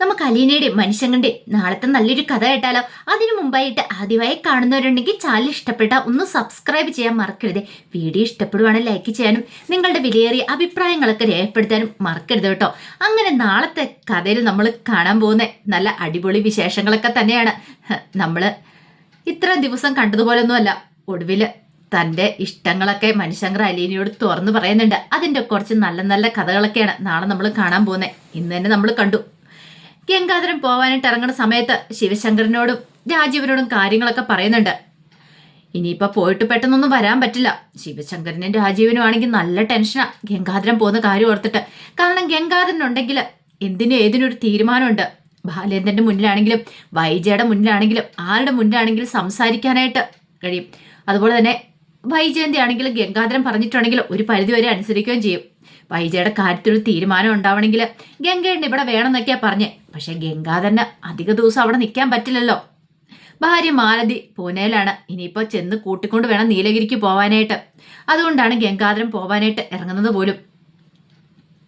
നമുക്ക് അലീനയുടെ മനുഷ്യങ്ങളുടെ നാളത്തെ നല്ലൊരു കഥ കേട്ടാലോ? അതിനു മുമ്പായിട്ട് ആദ്യമായി കാണുന്നവരുണ്ടെങ്കിൽ ചാനൽ ഇഷ്ടപ്പെട്ട ഒന്ന് സബ്സ്ക്രൈബ് ചെയ്യാൻ മറക്കരുത്. വീഡിയോ ഇഷ്ടപ്പെടുവാണെങ്കിൽ ലൈക്ക് ചെയ്യാനും നിങ്ങളുടെ വിലയേറിയ അഭിപ്രായങ്ങളൊക്കെ രേഖപ്പെടുത്താനും മറക്കരുത് കേട്ടോ. അങ്ങനെ നാളത്തെ കഥയിൽ നമ്മൾ കാണാൻ പോകുന്ന നല്ല അടിപൊളി വിശേഷങ്ങളൊക്കെ തന്നെയാണ്. നമ്മൾ ഇത്ര ദിവസം കണ്ടതുപോലൊന്നുമല്ല. ഒടുവിൽ തന്റെ ഇഷ്ടങ്ങളൊക്കെ മനുഷ്യങ്കർ അലീനയോട് തുറന്നു പറയുന്നുണ്ട്. അതിന്റെ കുറച്ച് നല്ല നല്ല കഥകളൊക്കെയാണ് നാളെ നമ്മൾ കാണാൻ പോകുന്നത് ഇന്ന് തന്നെ നമ്മൾ കണ്ടു. ഗംഗാധരൻ പോവാനായിട്ട് ഇറങ്ങുന്ന സമയത്ത് ശിവശങ്കരനോടും രാജീവനോടും കാര്യങ്ങളൊക്കെ പറയുന്നുണ്ട്. ഇനിയിപ്പോൾ പോയിട്ട് പെട്ടെന്നൊന്നും വരാൻ പറ്റില്ല. ശിവശങ്കരനും രാജീവനും ആണെങ്കിൽ നല്ല ടെൻഷനാ ഗംഗാധരൻ പോകുന്ന കാര്യം ഓർത്തിട്ട്. കാരണം ഗംഗാധരൻ ഗംഗാധരനുണ്ടെങ്കിൽ എന്തിനും ഏതിനൊരു തീരുമാനമുണ്ട്? ബാലേന്ദ്രന്റെ മുന്നിലാണെങ്കിലും വൈജയുടെ മുന്നിലാണെങ്കിലും ആരുടെ മുന്നിലാണെങ്കിലും സംസാരിക്കാനായിട്ട് കഴിയും. അതുപോലെ തന്നെ വൈജയന്തി ആണെങ്കിലും ഗംഗാധരൻ പറഞ്ഞിട്ടുണ്ടെങ്കിലും ഒരു പരിധിവരെ അനുസരിക്കുകയും ചെയ്യും. വൈജയുടെ കാര്യത്തിലൊരു തീരുമാനം ഉണ്ടാവണമെങ്കിൽ ഗംഗേണ്ണ ഇവിടെ വേണമെന്നൊക്കെയാ പറഞ്ഞേ. പക്ഷെ ഗംഗാധരന് അധിക ദിവസം അവിടെ നിൽക്കാൻ പറ്റില്ലല്ലോ. ഭാര്യ മാലതി പൂനെയിലാണ്. ഇനിയിപ്പോൾ ചെന്ന് കൂട്ടിക്കൊണ്ട് വേണം നീലഗിരിക്ക് പോവാനായിട്ട്. അതുകൊണ്ടാണ് ഗംഗാധരൻ പോവാനായിട്ട് ഇറങ്ങുന്നത് പോലും.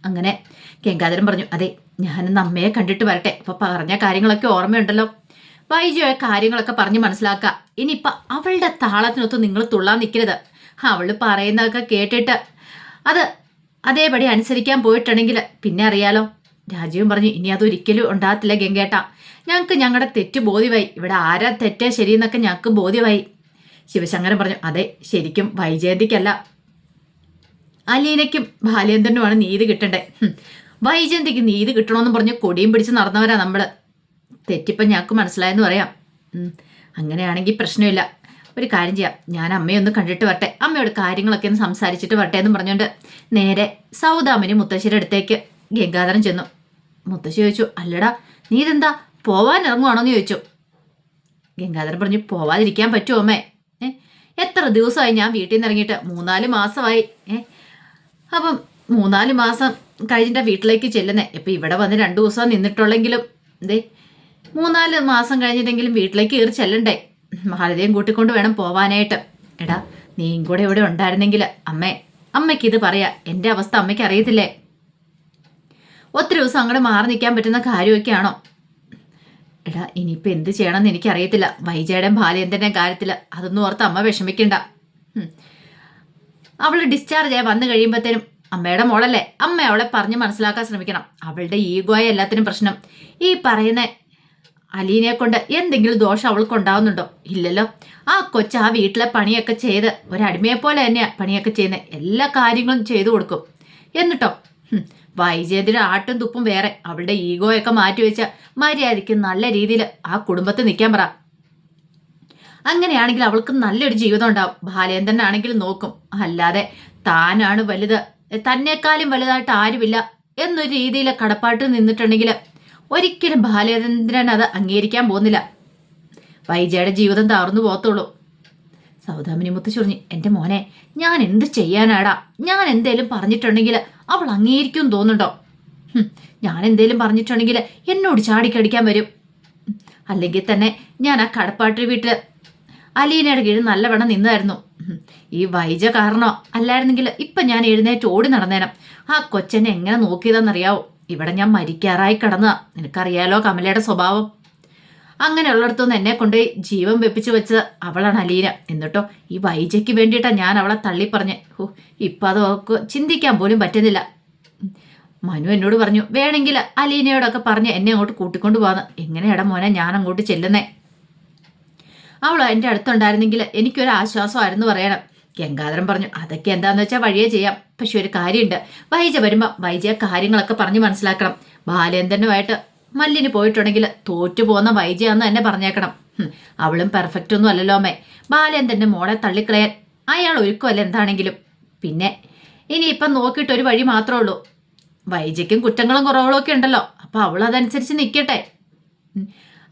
അങ്ങനെ ഗംഗാധരൻ പറഞ്ഞു അതെ ഞാനിന്ന് അമ്മയെ കണ്ടിട്ട് വരട്ടെ. അപ്പൊ പറഞ്ഞ കാര്യങ്ങളൊക്കെ ഓർമ്മയുണ്ടല്ലോ. വൈജയുടെ കാര്യങ്ങളൊക്കെ പറഞ്ഞ് മനസ്സിലാക്കുക. ഇനിയിപ്പൊ അവളുടെ താളത്തിനൊത്ത് നിങ്ങൾ തുള്ളാൻ നിൽക്കരുത്. അവൾ പറയുന്നതൊക്കെ കേട്ടിട്ട് അത് അതേപടി അനുസരിക്കാൻ പോയിട്ടുണ്ടെങ്കിൽ പിന്നെ അറിയാലോ. രാജീവും പറഞ്ഞു ഇനി അതൊരിക്കലും ഉണ്ടാകത്തില്ല ഗംഗേട്ട. ഞങ്ങൾക്ക് ഞങ്ങളുടെ തെറ്റ് ബോധ്യമായി. ഇവിടെ ആരാ തെറ്റേ ശരിയെന്നൊക്കെ ഞങ്ങൾക്ക് ബോധ്യമായി. ശിവശങ്കരൻ പറഞ്ഞു അതെ ശരിക്കും വൈജയന്തിക്കല്ല. അലീനയ്ക്കും ബാലേന്ദ്രനുമാണ് നീതി കിട്ടണ്ടേ. വൈജയന്തിക്ക് നീതി കിട്ടണമെന്ന് പറഞ്ഞ് കൊടിയും പിടിച്ച് നടന്നവരാ നമ്മൾ തെറ്റിപ്പം ഞങ്ങൾക്ക് മനസ്സിലായെന്ന് പറയാം. അങ്ങനെയാണെങ്കിൽ പ്രശ്നമില്ല. ഒരു കാര്യം ചെയ്യാം. ഞാൻ അമ്മയൊന്ന് കണ്ടിട്ട് വരട്ടെ. അമ്മയോട് കാര്യങ്ങളൊക്കെ ഒന്ന് സംസാരിച്ചിട്ട് വരട്ടെ എന്ന് പറഞ്ഞുകൊണ്ട് നേരെ സൗദാമിനി മുത്തശ്ശിയുടെ അടുത്തേക്ക് ഗംഗാധരൻ ചെന്നു. മുത്തശ്ശി ചോദിച്ചു അല്ലടാ നീ ഇതെന്താ പോവാൻ ഇറങ്ങുവാണോന്ന് ചോദിച്ചു. ഗംഗാധരൻ പറഞ്ഞു പോവാതിരിക്കാൻ പറ്റുമോ അമ്മേ? എത്ര ദിവസമായി ഞാൻ വീട്ടിൽ നിന്ന് ഇറങ്ങിയിട്ട്? മൂന്നാൽ മാസമായി. ഏഹ് അപ്പം മൂന്നാൽ മാസം കഴിഞ്ഞിട്ട് വീട്ടിലേക്ക് ചെല്ലുന്നേ. ഇപ്പം ഇവിടെ വന്ന് രണ്ട് ദിവസം നിന്നിട്ടുള്ളെങ്കിലും എന്തേ മൂന്നാൽ മാസം കഴിഞ്ഞിട്ടെങ്കിലും വീട്ടിലേക്ക് കയറി ചെല്ലണ്ടേ? ഭാരതയും കൂട്ടിക്കൊണ്ട് വേണം പോവാനായിട്ട്. എടാ നീ കൂടെ ഇവിടെ ഉണ്ടായിരുന്നെങ്കിൽ അമ്മേ അമ്മയ്ക്ക് ഇത് പറയാ. എന്റെ അവസ്ഥ അമ്മയ്ക്ക് അറിയത്തില്ലേ? ഒത്തിരി ദിവസം അങ്ങോട്ട് മാറി നിൽക്കാൻ പറ്റുന്ന കാര്യമൊക്കെയാണോ? എടാ ഇനിയിപ്പോൾ എന്ത് ചെയ്യണമെന്ന് എനിക്കറിയത്തില്ല. വൈജയുടെയും ബാലേന്ദ്രന്റെയും കാര്യത്തിൽ അതൊന്നും ഓർത്ത് അമ്മ വിഷമിക്കണ്ട. അവൾ ഡിസ്ചാർജ് ആയി വന്നു കഴിയുമ്പോഴത്തേനും അമ്മയുടെ മോളല്ലേ? അമ്മ അവളെ പറഞ്ഞ് മനസ്സിലാക്കാൻ ശ്രമിക്കണം. അവളുടെ ഈഗോയ എല്ലാത്തിനും പ്രശ്നം. ഈ പറയുന്ന അലീനയെ കൊണ്ട് എന്തെങ്കിലും ദോഷം അവൾക്ക് ഉണ്ടാവുന്നുണ്ടോ? ഇല്ലല്ലോ. ആ കൊച്ച് ആ വീട്ടിലെ പണിയൊക്കെ ചെയ്ത് ഒരടിമയെ പോലെ തന്നെയാണ് പണിയൊക്കെ ചെയ്യുന്ന. എല്ലാ കാര്യങ്ങളും ചെയ്തു കൊടുക്കും. എന്നിട്ടോ? വൈജയന്തിയുടെ ആട്ടും തുപ്പും വേറെ. അവളുടെ ഈഗോയൊക്കെ മാറ്റി വെച്ച മര്യാദയ്ക്ക് നല്ല രീതിയിൽ ആ കുടുംബത്തിൽ നിൽക്കാൻ പറ. അങ്ങനെയാണെങ്കിൽ അവൾക്ക് നല്ലൊരു ജീവിതം ഉണ്ടാവും. ബാലേന്ദ്രനാണെങ്കിൽ നോക്കും. അല്ലാതെ താനാണ് വലുത്. തന്നെക്കാളും വലുതായിട്ട് ആരുമില്ല. എന്നൊരു രീതിയിൽ കടപ്പാട്ട് നിന്നിട്ടുണ്ടെങ്കിൽ ഒരിക്കലും ബാലചന്ദ്രൻ അത് അംഗീകരിക്കാൻ പോകുന്നില്ല. വൈജയുടെ ജീവിതം താർന്നു പോകത്തുള്ളൂ. സൗദാമിനി മുത്ത് ചൊറിഞ്ഞു എന്റെ മോനെ ഞാൻ എന്ത് ചെയ്യാനാടാ? ഞാൻ എന്തേലും പറഞ്ഞിട്ടുണ്ടെങ്കിൽ അവൾ അംഗീകരിക്കും തോന്നുന്നുണ്ടോ? ഞാൻ എന്തേലും പറഞ്ഞിട്ടുണ്ടെങ്കിൽ എന്നോട് ചാടിക്കടിക്കാൻ വരും. അല്ലെങ്കിൽ തന്നെ ഞാൻ ആ കടപ്പാട്ടി വീട്ടിൽ അലീനയുടെ കീഴിൽ നല്ലവണ്ണം നിന്നായിരുന്നു. ഈ വൈജ കാരണോ? അല്ലായിരുന്നെങ്കിൽ ഇപ്പം ഞാൻ എഴുന്നേറ്റ് ഓടി നടന്നേനം. ആ കൊച്ചനെ എങ്ങനെ നോക്കിയതെന്നറിയാവോ? ഇവിടെ ഞാൻ മരിക്കാറായി കിടന്ന നിനക്കറിയാലോ കമലയുടെ സ്വഭാവം. അങ്ങനെയുള്ളിടത്തുനിന്ന് എന്നെ കൊണ്ട് ജീവൻ വെപ്പിച്ചു വെച്ച അവളാണ് അലീന. എന്നിട്ടോ ഈ വൈജയ്ക്ക് വേണ്ടിയിട്ടാണ് ഞാൻ അവളെ തള്ളിപ്പറഞ്ഞ്. ഓ ഇപ്പം അത് ചിന്തിക്കാൻ പോലും പറ്റുന്നില്ല. മനു എന്നോട് പറഞ്ഞു വേണമെങ്കിൽ അലീനയോടൊക്കെ പറഞ്ഞ് എന്നെ അങ്ങോട്ട് കൂട്ടിക്കൊണ്ട് പോകാന്ന് എങ്ങനെയാടാ മോനെ ഞാൻ അങ്ങോട്ട് ചെല്ലുന്നേ? അവൾ എന്റെ അടുത്തുണ്ടായിരുന്നെങ്കിൽ എനിക്കൊരു ആശ്വാസമായിരുന്നു പറയണം. ഗംഗാധരൻ പറഞ്ഞു അതൊക്കെ എന്താന്ന് വെച്ചാൽ വഴിയേ ചെയ്യാം. പക്ഷെ ഒരു കാര്യമുണ്ട് വൈജ വരുമ്പോൾ വൈജയെ കാര്യങ്ങളൊക്കെ പറഞ്ഞ് മനസ്സിലാക്കണം. ബാലേന്ദ്രനുമായിട്ട് മല്ലിന് പോയിട്ടുണ്ടെങ്കിൽ തോറ്റു പോകുന്ന വൈജയാന്ന് തന്നെ പറഞ്ഞേക്കണം. അവളും പെർഫെക്റ്റ് ഒന്നും അല്ലല്ലോ അമ്മേ. ബാലേന്ദ്രന്റെ മോളെ തള്ളിക്കളയാൻ അയാൾ ഒരുക്കുമല്ല എന്താണെങ്കിലും. പിന്നെ ഇനി ഇനിയിപ്പം നോക്കിയിട്ട് ഒരു വഴി മാത്രമേ ഉള്ളൂ. വൈജയ്ക്കും കുറ്റങ്ങളും കുറവുകളും ഒക്കെ ഉണ്ടല്ലോ. അപ്പോൾ അവൾ അതനുസരിച്ച് നിൽക്കട്ടെ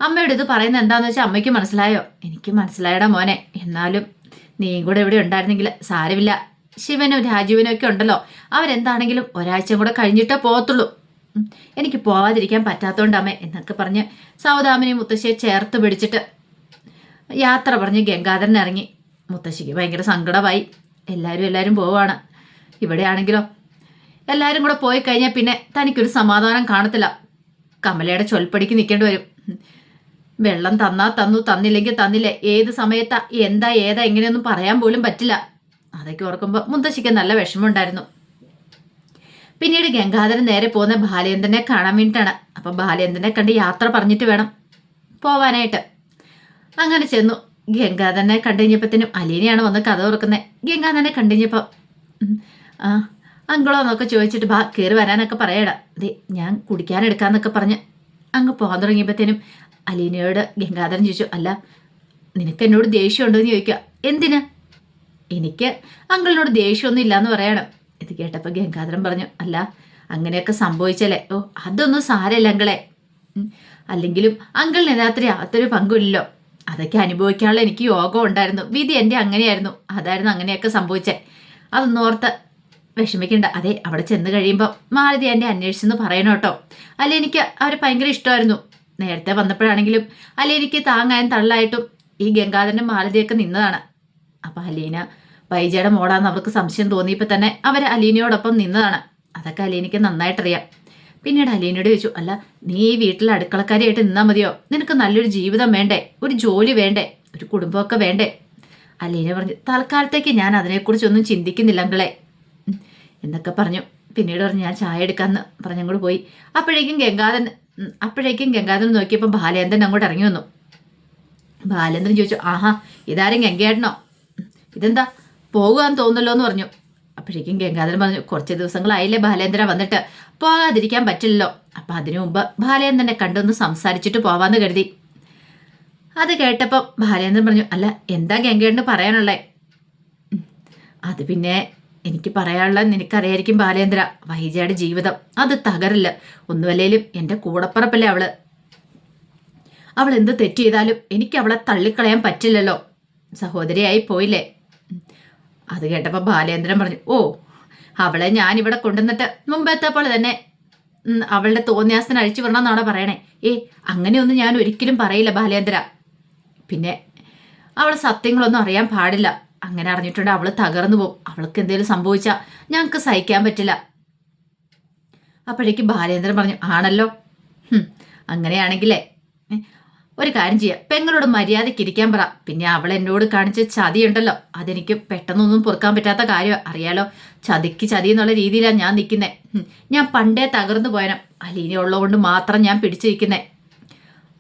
അമ്മയോട് ഇത് പറയുന്നത് എന്താണെന്ന് വെച്ചാൽ അമ്മയ്ക്ക് മനസ്സിലായോ? എനിക്ക് മനസ്സിലായടാ മോനെ. എന്നാലും നീയും കൂടെ ഇവിടെ ഉണ്ടായിരുന്നെങ്കിൽ സാരമില്ല. ശിവനും രാജീവനും ഒക്കെ ഉണ്ടല്ലോ. അവരെന്താണെങ്കിലും ഒരാഴ്ച കൂടെ കഴിഞ്ഞിട്ടേ പോകത്തുള്ളൂ. എനിക്ക് പോവാതിരിക്കാൻ പറ്റാത്തോണ്ട് അമ്മ എന്നൊക്കെ പറഞ്ഞ് സൗദാമിനി മുത്തശ്ശിയെ ചേർത്ത് പിടിച്ചിട്ട് യാത്ര പറഞ്ഞ് ഗംഗാധരൻ ഇറങ്ങി. മുത്തശ്ശിക്ക് ഭയങ്കര സങ്കടമായി. എല്ലാവരും എല്ലാവരും പോവാണ്. ഇവിടെയാണെങ്കിലോ? എല്ലാവരും കൂടെ പോയി കഴിഞ്ഞാൽ പിന്നെ തനിക്കൊരു സമാധാനം കാണത്തില്ല. കമലയുടെ ചൊൽപ്പടിക്ക് നിൽക്കേണ്ടി വരും. വെള്ളം തന്നാ തന്നു തന്നില്ലെങ്കിൽ തന്നില്ല? ഏത് സമയത്താ എന്താ ഏതാ എങ്ങനെയൊന്നും പറയാൻ പോലും പറ്റില്ല. അതൊക്കെ ഓർക്കുമ്പോൾ മുത്തശ്ശിക്ക് നല്ല വിഷമമുണ്ടായിരുന്നു. പിന്നീട് ഗംഗാധരൻ നേരെ പോകുന്ന ബാലേന്ദ്രനെ കാണാൻ വേണ്ടിയിട്ടാണ്. അപ്പം ബാലേന്ദ്രനെ കണ്ട് യാത്ര പറഞ്ഞിട്ട് വേണം പോവാനായിട്ട്. അങ്ങനെ ചെന്നു. ഗംഗാധരനെ കണ്ടുകഴിഞ്ഞപ്പത്തേനും അലീനയാണ് വന്ന് കഥ തുറക്കുന്നത് ഗംഗാധരനെ കണ്ടുകഴിഞ്ഞപ്പോൾ ആ അങ്കിളോ എന്നൊക്കെ ചോദിച്ചിട്ട് ബാ കയറി വരാനൊക്കെ പറയടാ. അതെ ഞാൻ കുടിക്കാനെടുക്കാന്നൊക്കെ പറഞ്ഞ് അങ്ങ് പോകാൻ തുടങ്ങിയപ്പോഴത്തേനും അലീനയോട് ഗംഗാധരൻ ചോദിച്ചു അല്ല നിനക്ക് എന്നോട് ദേഷ്യമുണ്ടോ എന്ന് ചോദിക്കുക. എന്തിന്? എനിക്ക് അങ്കിളിനോട് ദേഷ്യമൊന്നും ഇല്ലാന്ന് പറയണം. ഇത് കേട്ടപ്പോൾ ഗംഗാധരൻ പറഞ്ഞു അല്ല അങ്ങനെയൊക്കെ സംഭവിച്ചല്ലേ ഓ അതൊന്നും സാരമല്ല അങ്കിളെ. അല്ലെങ്കിലും അങ്കിളിന് രാത്രി യാതൊരു പങ്കുമില്ലല്ലോ. അതൊക്കെ അനുഭവിക്കാനുള്ള എനിക്ക് യോഗം ഉണ്ടായിരുന്നു. വിധി എന്റെ അങ്ങനെയായിരുന്നു. അതായിരുന്നു അങ്ങനെയൊക്കെ സംഭവിച്ചേ. അതൊന്നും ഓർത്ത് വിഷമിക്കണ്ട. അതെ അവിടെ ചെന്ന് കഴിയുമ്പോൾ മാലതി എന്റെ അന്വേഷിച്ചെന്ന് പറയണം കേട്ടോ. അല്ല എനിക്ക് അവരെ ഭയങ്കര ഇഷ്ടമായിരുന്നു. നേരത്തെ വന്നപ്പോഴാണെങ്കിലും അലീനയ്ക്ക് താങ്ങാൻ തള്ളായിട്ടും ഈ ഗംഗാധരന്റെ മാലതിയൊക്കെ നിന്നതാണ്. അപ്പം അലീന പൈജയുടെ മോടാന്ന് അവർക്ക് സംശയം തോന്നിയപ്പോൾ തന്നെ അവർ അലീനയോടൊപ്പം നിന്നതാണ്. അതൊക്കെ അലീനയ്ക്ക് നന്നായിട്ടറിയാം. പിന്നീട് അലീനയോട് ചോദിച്ചു അല്ല നീ ഈ വീട്ടിൽ അടുക്കളക്കാരിയായിട്ട് നിന്നാൽ മതിയോ? നിനക്ക് നല്ലൊരു ജീവിതം വേണ്ടേ? ഒരു ജോലി വേണ്ടേ? ഒരു കുടുംബമൊക്കെ വേണ്ടേ? അലീന പറഞ്ഞു തൽക്കാലത്തേക്ക് ഞാൻ അതിനെക്കുറിച്ചൊന്നും ചിന്തിക്കുന്നില്ല അങ്കിളെ. എന്നൊക്കെ പറഞ്ഞു. പിന്നീട് പറഞ്ഞു ഞാൻ ചായ എടുക്കാമെന്ന് പറഞ്ഞങ്ങോട്ട് പോയി. അപ്പോഴേക്കും ഗംഗാധരൻ അപ്പോഴേക്കും ഗംഗാധരൻ നോക്കിയപ്പോൾ ബാലേന്ദ്രൻ അങ്ങോട്ട് ഇറങ്ങി വന്നു. ബാലേന്ദ്രൻ ചോദിച്ചു ആഹാ ഇതാരും ഗംഗേട്ടനോ ഇതെന്താ പോകുകയെന്ന് തോന്നല്ലോ എന്ന് പറഞ്ഞു. അപ്പോഴേക്കും ഗംഗാധരൻ പറഞ്ഞു കുറച്ച് ദിവസങ്ങളായില്ലേ ബാലേന്ദ്ര വന്നിട്ട് പോകാതിരിക്കാൻ പറ്റില്ലല്ലോ. അപ്പം അതിനു മുമ്പ് ബാലേന്ദ്രനെ കണ്ടൊന്ന് സംസാരിച്ചിട്ട് പോവാന്ന് കരുതി. അത് കേട്ടപ്പം ബാലേന്ദ്രൻ പറഞ്ഞു അല്ല എന്താ ഗംഗേട്ടന് പറയാനുള്ളേ? അത് പിന്നെ എനിക്ക് പറയാനുള്ളത് നിനക്കറിയായിരിക്കും ബാലേന്ദ്ര. വൈജയുടെ ജീവിതം അത് തകരില്ല ഒന്നുമല്ലേലും എന്റെ കൂടപ്പറപ്പല്ലേ അവൾ? അവൾ എന്ത് തെറ്റ് ചെയ്താലും എനിക്ക് അവളെ തള്ളിക്കളയാൻ പറ്റില്ലല്ലോ. സഹോദരിയായി പോയില്ലേ. അത് കേട്ടപ്പോൾ ബാലേന്ദ്രൻ പറഞ്ഞു ഓ അവളെ ഞാനിവിടെ കൊണ്ടുവന്നിട്ട് മുമ്പത്തെ പോലെ തന്നെ അവളുടെ തോന്നിയാസത്തിന് അഴിച്ചു വിടണമെന്നാണ് പറയണേ? ഏ അങ്ങനെയൊന്നും ഞാൻ ഒരിക്കലും പറയില്ല ബാലേന്ദ്ര. പിന്നെ അവളെ സത്യങ്ങളൊന്നും അറിയാൻ പാടില്ല. അങ്ങനെ അറിഞ്ഞിട്ടുണ്ട്. അവൾ തകർന്നു പോകും. അവൾക്ക് എന്തെങ്കിലും സംഭവിച്ചാൽ ഞങ്ങൾക്ക് സഹിക്കാൻ പറ്റില്ല. അപ്പോഴേക്കും ബാലേന്ദ്രൻ പറഞ്ഞു ആണല്ലോ. അങ്ങനെയാണെങ്കിലേ ഒരു കാര്യം ചെയ്യാം. പെങ്ങളോട് മര്യാദയ്ക്ക് ഇരിക്കാൻ പറ. പിന്നെ അവൾ എന്നോട് കാണിച്ച ചതിയുണ്ടല്ലോ അതെനിക്ക് പെട്ടെന്നൊന്നും പൊറുക്കാൻ പറ്റാത്ത കാര്യം അറിയാലോ? ചതിക്ക് ചതി എന്നുള്ള രീതിയിലാണ് ഞാൻ നിൽക്കുന്നത് ഞാൻ പണ്ടേ തകർന്നു പോയനം. അലീന ഉള്ളതുകൊണ്ട് മാത്രം ഞാൻ പിടിച്ചു നിൽക്കുന്നേ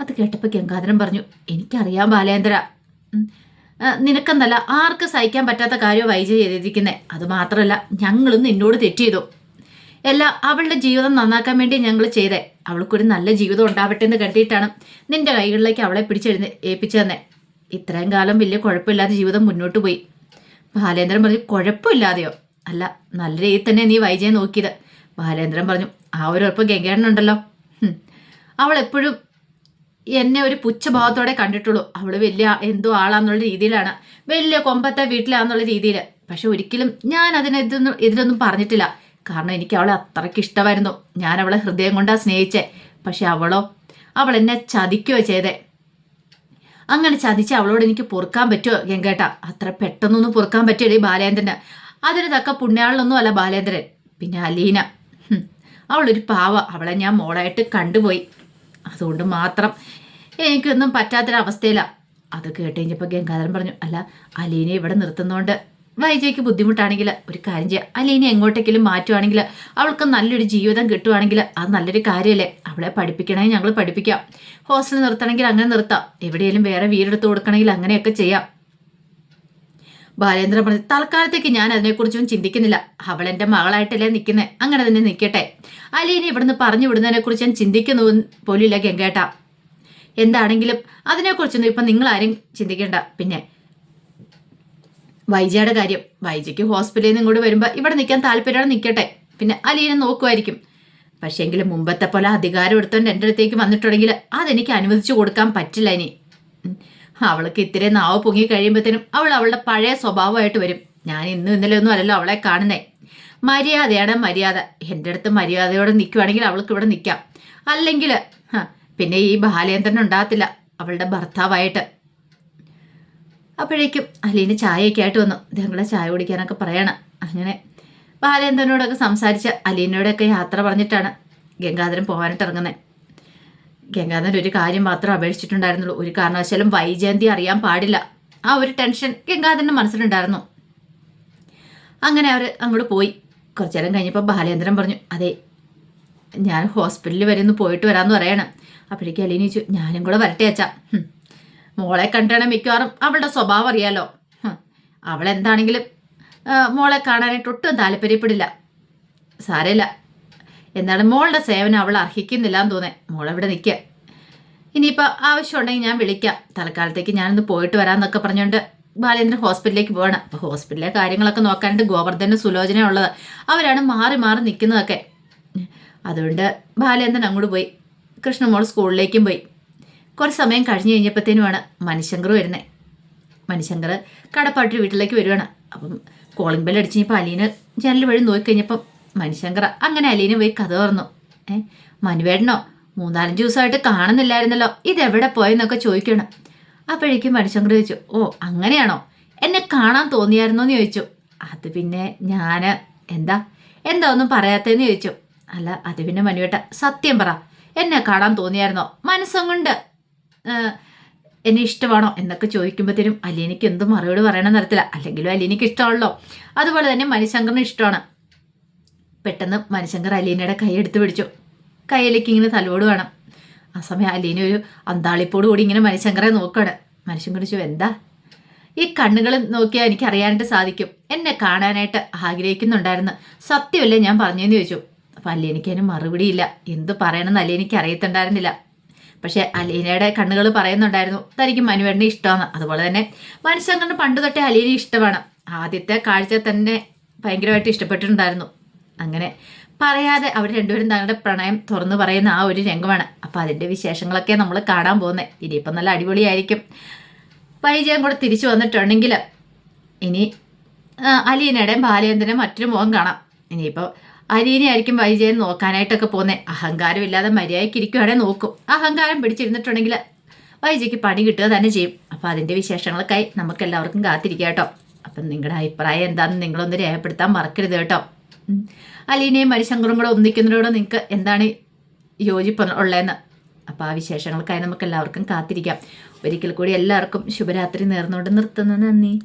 അത് കേട്ടപ്പോൾ ഗംഗാധരൻ പറഞ്ഞു എനിക്കറിയാം ബാലേന്ദ്ര. നിനക്കെന്നല്ല ആർക്ക് സഹിക്കാൻ പറ്റാത്ത കാര്യവും വൈജ ചെയ്തിരിക്കുന്നത് അത് മാത്രമല്ല ഞങ്ങളും നിന്നോട് തെറ്റ് ചെയ്തു. എല്ലാം അവളുടെ ജീവിതം നന്നാക്കാൻ വേണ്ടി ഞങ്ങൾ ചെയ്തേ. അവൾക്കൊരു നല്ല ജീവിതം ഉണ്ടാവട്ടെ എന്ന് കരുതിയിട്ടാണ് നിന്റെ കൈകളിലേക്ക് അവളെ പിടിച്ചെഴുന്ന ഏൽപ്പിച്ചു തന്നെ. ഇത്രയും കാലം വലിയ കുഴപ്പമില്ലാതെ ജീവിതം മുന്നോട്ട് പോയി. ബാലേന്ദ്രൻ പറഞ്ഞു കുഴപ്പമില്ലാതെയോ? അല്ല നല്ല രീതിയിൽ തന്നെ നീ വൈജയെ നോക്കിയത്. ബാലേന്ദ്രൻ പറഞ്ഞു ആ ഒരു ഉറപ്പ് ഗംഗേണ്ണുണ്ടല്ലോ അവൾ എപ്പോഴും എന്നെ ഒരു പുച്ഛഭാവത്തോടെ കണ്ടിട്ടുള്ളൂ. അവൾ വലിയ എന്തോ ആളാന്നുള്ള രീതിയിലാണ്. വലിയ കൊമ്പത്തെ വീട്ടിലാന്നുള്ള രീതിയിൽ പക്ഷെ ഒരിക്കലും ഞാൻ അതിനെ ഇതിലൊന്നും പറഞ്ഞിട്ടില്ല. കാരണം എനിക്ക് അവളെ അത്രയ്ക്ക് ഇഷ്ടമായിരുന്നു. ഞാൻ അവളെ ഹൃദയം കൊണ്ടാ സ്നേഹിച്ചേ. പക്ഷെ അവളോ അവൾ എന്നെ ചതിക്കുകയോ ചെയ്തേ. അങ്ങനെ ചതിച്ച് അവളോട് എനിക്ക് പൊറുക്കാൻ പറ്റുമോ ഗംഗേട്ട? അത്ര പെട്ടെന്നൊന്നും പൊറുക്കാൻ പറ്റില്ല ഈ ബാലേന്ദ്രന്. അതിന് തക്ക പുണ്യാളിലൊന്നും അല്ല ബാലേന്ദ്രൻ. പിന്നെ അലീന. അവളൊരു പാവ. അവളെ ഞാൻ മോളായിട്ട് കണ്ടുപോയി. അതുകൊണ്ട് മാത്രം എനിക്കൊന്നും പറ്റാത്തൊരവസ്ഥയിലാണ് അത് കേട്ട് കഴിഞ്ഞപ്പോൾ ഗംഗാധരൻ പറഞ്ഞു അല്ല അലീനെ ഇവിടെ നിർത്തുന്നതുകൊണ്ട് വൈജയ്ക്ക് ബുദ്ധിമുട്ടാണെങ്കിൽ ഒരു കാര്യം ചെയ്യാം. അലീനെ എങ്ങോട്ടെങ്കിലും മാറ്റുവാണെങ്കിൽ അവൾക്ക് നല്ലൊരു ജീവിതം കിട്ടുവാണെങ്കിൽ അത് നല്ലൊരു കാര്യമല്ലേ അവളെ പഠിപ്പിക്കണമെങ്കിൽ ഞങ്ങൾ പഠിപ്പിക്കാം. ഹോസ്റ്റൽ നിർത്തണമെങ്കിൽ അങ്ങനെ നിർത്താം. എവിടെയെങ്കിലും വേറെ വീടെടുത്ത് കൊടുക്കണമെങ്കിൽ അങ്ങനെയൊക്കെ ചെയ്യാം. ബാലേന്ദ്രൻ പറഞ്ഞു തൽക്കാലത്തേക്ക് ഞാൻ അതിനെക്കുറിച്ചൊന്നും ചിന്തിക്കുന്നില്ല. അവൾ എന്റെ മകളായിട്ടല്ലേ നിൽക്കുന്നത് അങ്ങനെ തന്നെ നിൽക്കട്ടെ അലീനെ ഇവിടുന്ന് പറഞ്ഞു വിടുന്നതിനെ കുറിച്ച് ഞാൻ ചിന്തിക്കുന്നു പോലില്ല ഗംഗേട്ട. എന്താണെങ്കിലും അതിനെക്കുറിച്ചൊന്നും ഇപ്പം നിങ്ങളാരും ചിന്തിക്കേണ്ട. പിന്നെ വൈജയുടെ കാര്യം വൈജയ്ക്ക് ഹോസ്പിറ്റലിൽ നിന്ന് ഇങ്ങോട്ട് വരുമ്പോൾ ഇവിടെ നിൽക്കാൻ താല്പര്യമാണ് നിൽക്കട്ടെ പിന്നെ അലീനെ നോക്കുമായിരിക്കും. പക്ഷേ എങ്കിലും മുമ്പത്തെ പോലെ അധികാരം എടുത്തോണ്ട് എന്റെ അടുത്തേക്ക് വന്നിട്ടുണ്ടെങ്കിൽ അതെനിക്ക് അനുവദിച്ചു കൊടുക്കാൻ പറ്റില്ല ഇനി. അവൾക്ക് ഇത്തിരി നാവ് പൊങ്ങി കഴിയുമ്പോഴത്തേനും അവൾ അവളുടെ പഴയ സ്വഭാവമായിട്ട് വരും. ഞാൻ ഇന്നും ഇന്നലെ ഒന്നും അല്ലല്ലോ അവളെ കാണുന്നേ. മര്യാദയാണ് മര്യാദ. എന്റെ അടുത്ത് മര്യാദയോടെ നിൽക്കുവാണെങ്കിൽ അവൾക്ക് ഇവിടെ നിൽക്കാം അല്ലെങ്കിൽ പിന്നെ ഈ ബാലേന്ദ്രൻ ഉണ്ടാകത്തില്ല. അവളുടെ ഭർത്താവായിട്ട്. അപ്പോഴേക്കും അലീന് ചായയൊക്കെ ആയിട്ട് വന്നു. ഞങ്ങളെ ചായ കുടിക്കാനൊക്കെ പറയണം. അങ്ങനെ ബാലേന്ദ്രനോടൊക്കെ സംസാരിച്ച് അലീനോടൊക്കെ യാത്ര പറഞ്ഞിട്ടാണ് ഗംഗാധരൻ പോകാനായിട്ട് ഇറങ്ങുന്നത് ഗംഗാധരൻ ഒരു കാര്യം മാത്രം അപേക്ഷിച്ചിട്ടുണ്ടായിരുന്നുള്ളൂ. ഒരു കാരണവശാലും വൈജയന്തി അറിയാൻ പാടില്ല. ആ ഒരു ടെൻഷൻ ഗംഗാധരന്റെ മനസ്സിലുണ്ടായിരുന്നു. അങ്ങനെ അവർ അങ്ങോട്ട് പോയി. കുറച്ചു നേരം കഴിഞ്ഞപ്പോൾ ബാലേന്ദ്രൻ പറഞ്ഞു. അതെ ഞാൻ ഹോസ്പിറ്റലിൽ വരെ ഒന്ന് പോയിട്ട് വരാമെന്ന് പറയണം. അപ്പോഴേക്കും അലീന ചോദിച്ചു ഞാനും കൂടെ വരട്ടെ അച്ഛാ. മോളെ കണ്ടാണ് മിക്കവാറും അവളുടെ സ്വഭാവം അറിയാലോ. അവളെന്താണെങ്കിലും മോളെ കാണാനായിട്ട് ഒട്ടും താല്പര്യപ്പെടില്ല. സാരമില്ല. എന്താണ് മോളുടെ സേവനം അവൾ അർഹിക്കുന്നില്ല എന്ന് തോന്നേ. മോളവിടെ നിൽക്കുക ഇനിയിപ്പോൾ ആവശ്യമുണ്ടെങ്കിൽ ഞാൻ വിളിക്കാം. തൽക്കാലത്തേക്ക് ഞാനൊന്ന് പോയിട്ട് വരാമെന്നൊക്കെ പറഞ്ഞുകൊണ്ട് ബാലേന്ദ്രൻ ഹോസ്പിറ്റലിലേക്ക് പോകണം അപ്പോൾ ഹോസ്പിറ്റലിലെ കാര്യങ്ങളൊക്കെ നോക്കാനായിട്ട് ഗോവർദ്ധനും സുലോചന ഉള്ളത്. അവരാണ് മാറി മാറി നിൽക്കുന്നതൊക്കെ അതുകൊണ്ട് ബാലേന്ദ്രൻ അങ്ങോട്ട് പോയി. കൃഷ്ണമോൾ സ്കൂളിലേക്കും പോയി. കുറച്ച് സമയം കഴിഞ്ഞ് കഴിഞ്ഞപ്പോഴത്തേനുമാണ് മനുശങ്കർ വരുന്നത് മനുശങ്കർ കടപ്പാട്ടി വീട്ടിലേക്ക് വരുവാണ്. അപ്പം കോളിംഗ് ബെൽ അടിച്ച് കഴിഞ്ഞപ്പോൾ അലീന ജനൽ വഴി നോക്കിക്കഴിഞ്ഞപ്പം മനുശങ്കർ അങ്ങനെ അലീന പോയി കഥ തുറന്നു. ഏ മനുവേടനോ മൂന്നാലഞ്ച് ദിവസമായിട്ട് കാണുന്നില്ലായിരുന്നല്ലോ ഇതെവിടെ പോയെന്നൊക്കെ ചോദിക്കണം അപ്പോഴേക്കും മനുശങ്കർ ചോദിച്ചു ഓ അങ്ങനെയാണോ? എന്നെ കാണാൻ തോന്നിയായിരുന്നോ? എന്ന് ചോദിച്ചു. അത് പിന്നെ ഞാൻ എന്താ എന്താ ഒന്നും പറയാത്തതെന്ന് ചോദിച്ചു. അല്ല അത് പിന്നെ മനുവേട്ട സത്യം പറ. എന്നെ കാണാൻ തോന്നിയായിരുന്നോ? മനസ്സും കൊണ്ട് എന്നെ ഇഷ്ടമാണോ എന്നൊക്കെ ചോദിക്കുമ്പോഴത്തേനും അലീനയ്ക്ക് എന്തും മറുപടി പറയണം നടത്തില്ല അല്ലെങ്കിലും അലീനയ്ക്ക് ഇഷ്ടമാണല്ലോ. അതുപോലെ തന്നെ മനുശങ്കറിന് ഇഷ്ടമാണ്. പെട്ടെന്ന് മനുശങ്കർ അലീനയുടെ കൈ എടുത്തു പിടിച്ചു. കൈയിലേക്ക് ഇങ്ങനെ തലോട് വേണം. ആ സമയം അലീന ഒരു അന്താളിപ്പോട് കൂടി ഇങ്ങനെ മനുശങ്കറെ നോക്കുകയാണ് മനുഷ്യൻ ചോദിച്ചു എന്താ? ഈ കണ്ണുകൾ നോക്കിയാൽ എനിക്ക് അറിയാനായിട്ട് സാധിക്കും. എന്നെ കാണാനായിട്ട് ആഗ്രഹിക്കുന്നുണ്ടായിരുന്നു. സത്യമല്ലേ ഞാൻ പറഞ്ഞതെന്ന് ചോദിച്ചു. അപ്പം അലീനയ്ക്ക് മറുപടിയില്ല. എന്ത് പറയണമെന്ന് അലീനയ്ക്ക് അറിയത്തുണ്ടായിരുന്നില്ല. പക്ഷേ അലീനയുടെ കണ്ണുകൾ പറയുന്നുണ്ടായിരുന്നു തനിക്ക് മനുവേടിനെ ഇഷ്ടമാണ് അതുപോലെ തന്നെ മനുഷ്യങ്കറിന് പണ്ട് തൊട്ടേ അലീന ഇഷ്ടമാണ്. ആദ്യത്തെ കാഴ്ച തന്നെ ഭയങ്കരമായിട്ട് ഇഷ്ടപ്പെട്ടിട്ടുണ്ടായിരുന്നു. അങ്ങനെ പറയാതെ അവർ രണ്ടുപേരും തങ്ങളുടെ പ്രണയം തുറന്നു പറയുന്ന ആ ഒരു രംഗമാണ്. അപ്പോൾ അതിന്റെ വിശേഷങ്ങളൊക്കെ നമ്മൾ കാണാൻ പോകുന്നത് ഇനിയിപ്പം നല്ല അടിപൊളിയായിരിക്കും. വൈജയം കൂടെ തിരിച്ചു വന്നിട്ടുണ്ടെങ്കിൽ ഇനി അലീനയുടെയും ബാലേന്ദ്രനും മറ്റൊരു മുഖം കാണാം. ഇനിയിപ്പോൾ അലീനയായിരിക്കും വൈജയൻ നോക്കാനായിട്ടൊക്കെ പോകുന്നത് അഹങ്കാരം ഇല്ലാതെ മര്യാദയ്ക്ക് ഇരിക്കുവാണെങ്കിൽ നോക്കും. അഹങ്കാരം പിടിച്ചിരുന്നിട്ടുണ്ടെങ്കിൽ വൈജയ്ക്ക് പണി കിട്ടുക തന്നെ ചെയ്യും. അപ്പോൾ അതിന്റെ വിശേഷങ്ങൾക്കായി നമുക്ക് എല്ലാവർക്കും കാത്തിരിക്കാം കേട്ടോ. അപ്പം നിങ്ങളുടെ അഭിപ്രായം എന്താണെന്ന് നിങ്ങളൊന്ന് രേഖപ്പെടുത്താൻ മറക്കരുത് കേട്ടോ. അലീനയും മരിശങ്കറും കൂടെ ഒന്നിക്കുന്നതിനോട് നിങ്ങൾക്ക് എന്താണ് യോജിപ്പ് ഉള്ളതെന്ന്? അപ്പോൾ ആ വിശേഷങ്ങൾക്കായി നമുക്ക് എല്ലാവർക്കും കാത്തിരിക്കാം. ഒരിക്കൽ കൂടി എല്ലാവർക്കും ശുഭരാത്രി നേർന്നുകൊണ്ട് നിർത്തുന്നു. നന്ദി.